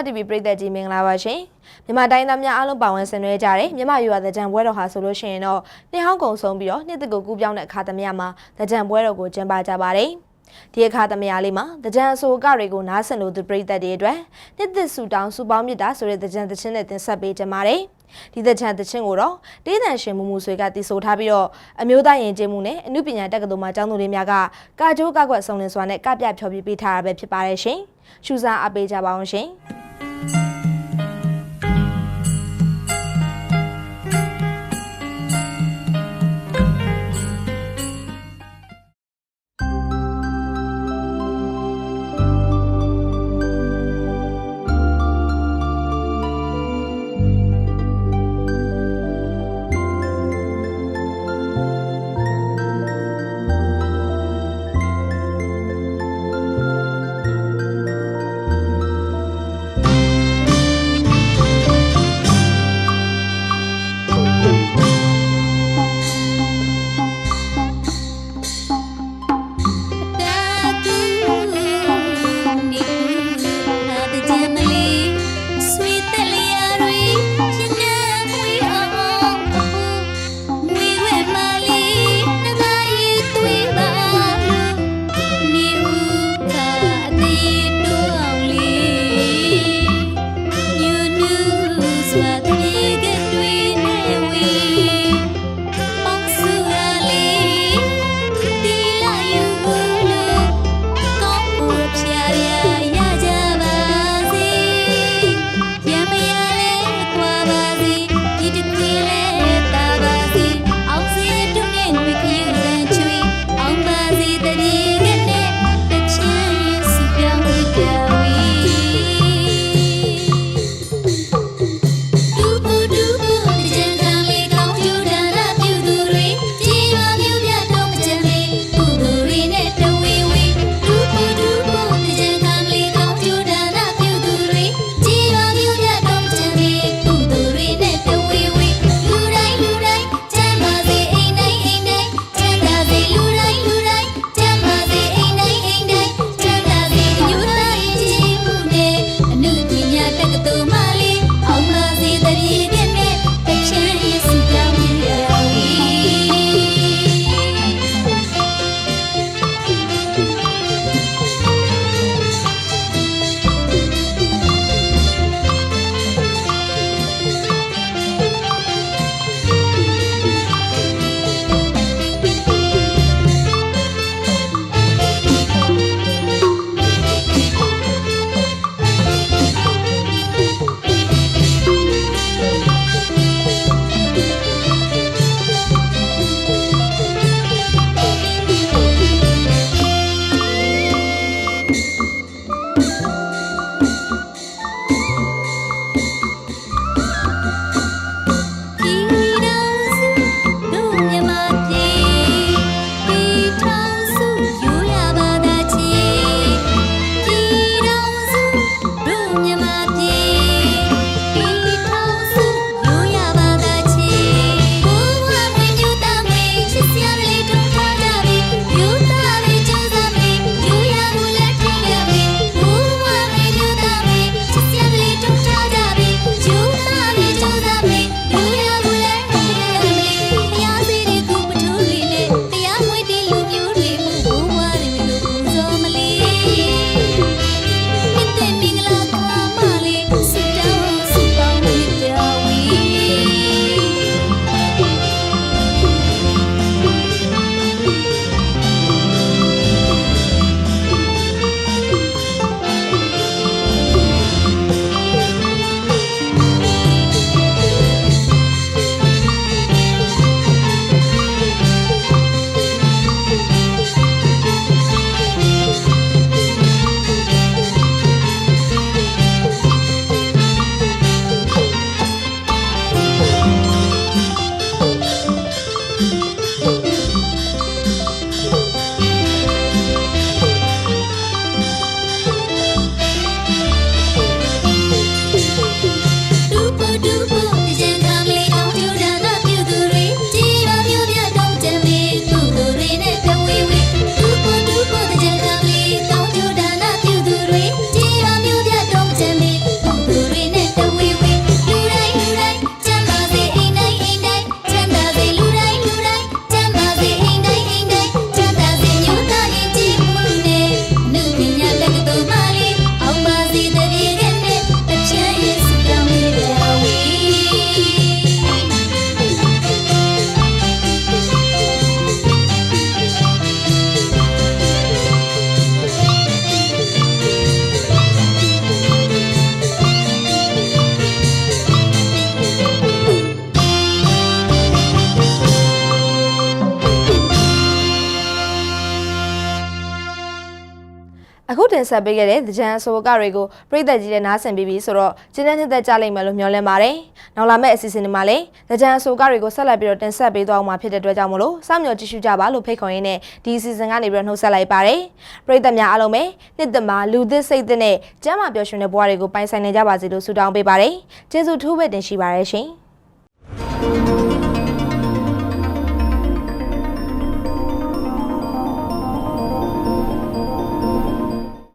11 Watt TV ပရိသတ်ကြီးမင်္ဂလာပါရှင်မြန်မာတိုင်းသားများအားလုံးပါဝင်ဆင်နွှဲကြတဲ့မြန်မာရွာသကြံပွဲတော်ဟာဆိုလို့ရှိရင်တော့နှစ်ဟောင်းကုံဆုံးပြီးတော့နှစ်သက်ကိုကူးပြောင်းတဲ့အခါသမယမှာသကြံပွဲတော်ကိုကျင်းပကြပါတယ်ဒီအခါသမယလေးမှာသကြံအဆိုအကတွေကိုနားဆင်လို့သူပရိသတ်တွေအတွက်နှစ်သက်ဆူတောင်းစူပေါင်းမြတ်တာဆိုတဲ့သကြံသချင်းနဲ့တင်ဆက်ပေးကြပါတယ်ဒီသကြံသချင်းကိုတော့တေးသန်ရှင်မူမူဆွေကတည်ဆိုထားပြီးတော့အမျိုးသားယဉ်ကျေးမှုနဲ့အမှုပညာတက္ကသိုလ်မှာကျောင်းသူတွေများကကာကြိုးကကွက်စုံလင်စွာနဲ့ကပြဖြောပြပေးထားတာပဲဖြစ်ပါတယ်ရှင်ရှုစားအပ်ပေးကြပါအောင်ရှင် မ တင်ဆက်ပေးခဲ့တဲ့သကြံအဆိုအကတွေကိုပြည်သက်ကြီးတဲ့နားဆင်ပြီးပြီဆိုတော့ကျင်းတဲ့နှစ်သက်ကြလိမ့်မယ်လို့မျှော်လင့်ပါတယ်။နောက်လာမယ့်အစီအစဉ်တွေမှာလည်းသကြံအဆိုအကတွေကိုဆက်လက်ပြီးတော့တင်ဆက်ပေးသွားအောင်မှာဖြစ်တဲ့အတွက်ကြောင့်မလို့စောင့်မျှော်ကြည့်ရှုကြပါလို့ဖိတ်ခေါ်ရင်းနဲ့ဒီအစီအစဉ်ကနေပြီးတော့နှုတ်ဆက်လိုက်ပါတယ်။ပြည်သက်များအားလုံးပဲနှစ်သက်မှာလူသစ်စိတ်သစ်နဲ့ကျမ်းမာပျော်ရွှင်တဲ့ဘဝတွေကိုပိုင်ဆိုင်နေကြပါစေလို့ဆုတောင်းပေးပါတယ်။ကျေးဇူးထူးပဲတင်ရှိပါရရှင်။